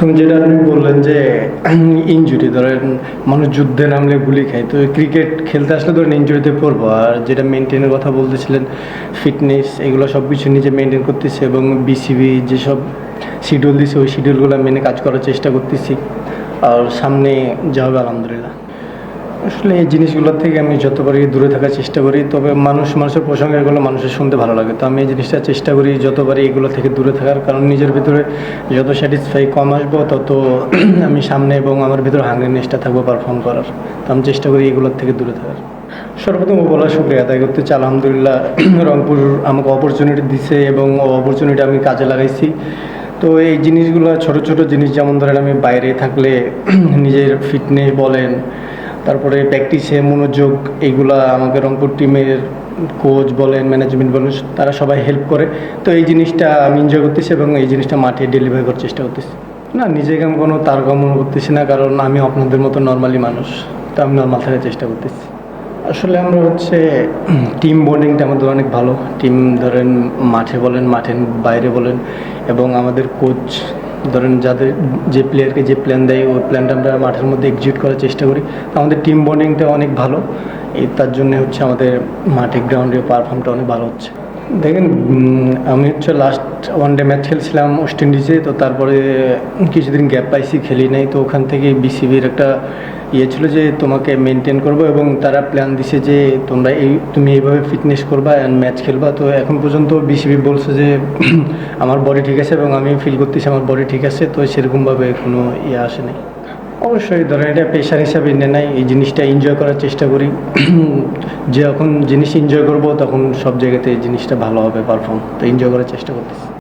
তুমি যেটা আপনি বললেন যে ইঞ্জুরি ধরেন মানুষ যুদ্ধে নামলে গুলি খায়, তো ক্রিকেট খেলতে আসলে ধরেন ইঞ্জুরিতে পড়ব। আর যেটা মেনটেনের কথা বলতেছিলেন ফিটনেস এগুলো সব কিছু নিজে মেনটেন করতেছে এবং বিসিবি যেসব শিডিউল দিছে, ওই শিডিউলগুলো মেনে কাজ করার চেষ্টা করতেছি। আর সামনে যা হবে, আলহামদুলিল্লাহ। আসলে এই জিনিসগুলোর থেকে আমি যত পারি দূরে থাকার চেষ্টা করি, তবে মানুষ, মানুষের প্রসঙ্গে এগুলো মানুষের শুনতে ভালো লাগে। তো আমি এই জিনিসটা চেষ্টা করি যত পারি এগুলো থেকে দূরে থাকার, কারণ নিজের ভিতরে যত স্যাটিসফাই কম আসব, তত আমি সামনে এবং আমার ভিতরে হাঙ্গেরনেসটা থাকব পারফর্ম করার। তো আমি চেষ্টা করি এগুলোর থেকে দূরে থাকার। সর্বপ্রথম বলা শুক্রিয়া আদায় করতে চাই। আলহামদুলিল্লাহ রংপুর আমাকে অপরচুনিটি দিছে এবং অপরচুনিটি আমি কাজে লাগাইছি। তো এই জিনিসগুলো, ছোট ছোট জিনিস যেমন ধরেন আমি বাইরে থাকলে নিজের ফিটনেস বলেন তারপরে প্র্যাকটিসে মনোযোগ, এইগুলা আমাকে রংপুর টিমের কোচ বলেন ম্যানেজমেন্ট বলেন, তারা সবাই হেল্প করে। তো এই জিনিসটা আমি এনজয় করতেছি এবং এই জিনিসটা মাঠে ডেলিভারি করার চেষ্টা করতেছি। না, নিজেকে আমি কোনো তারকা মনে করতেছি না, কারণ আমি আপনাদের মতো নর্মালি মানুষ। তো আমি নর্মাল থাকার চেষ্টা করতেছি। আসলে আমরা হচ্ছে টিম বন্ডিংটা আমাদের অনেক ভালো। টিম ধরেন মাঠে বলেন, মাঠের বাইরে বলেন এবং আমাদের কোচ ধরেন যাদের যে প্লেয়ারকে যে প্ল্যান দেয় ওই প্ল্যানটা আমরা মাঠের মধ্যে এক্সিকিউট করার চেষ্টা করি। আমাদের টিম বন্ডিংটা অনেক ভালো। এই তার জন্য হচ্ছে আমাদের মাঠে গ্রাউন্ডে পারফর্মটা অনেক ভালো হচ্ছে। দেখেন আমি হচ্ছে লাস্ট ওয়ান ডে ম্যাচ খেলছিলাম ওয়েস্ট ইন্ডিজে তো তারপরে কিছুদিন গ্যাপ পাইছি, খেলি নাই, তো ওখান থেকে বিসিবির একটা ইয়ে ছিল যে তোমাকে মেনটেন করব এবং তারা প্ল্যান দিছে যে তোমরা এই, তুমি এইভাবে ফিটনেস করবা অ্যান্ড ম্যাচ খেলবা। তো এখন পর্যন্ত বিসিবি বলছে যে আমার বডি ঠিক আছে এবং আমি ফিল করতেছি আমার বডি ঠিক আছে, তো সেরকমভাবে কোনো ইয়ে আসেনি অবশ্যই ধরেন এটা পেশার হিসাবে নিয়ে নাই, এই জিনিসটা এনজয় করার চেষ্টা করি। যখন জিনিস এনজয় করব, তখন সব জায়গাতে এই জিনিসটা ভালো হবে পারফর্ম তো এনজয় করার চেষ্টা করতেছি।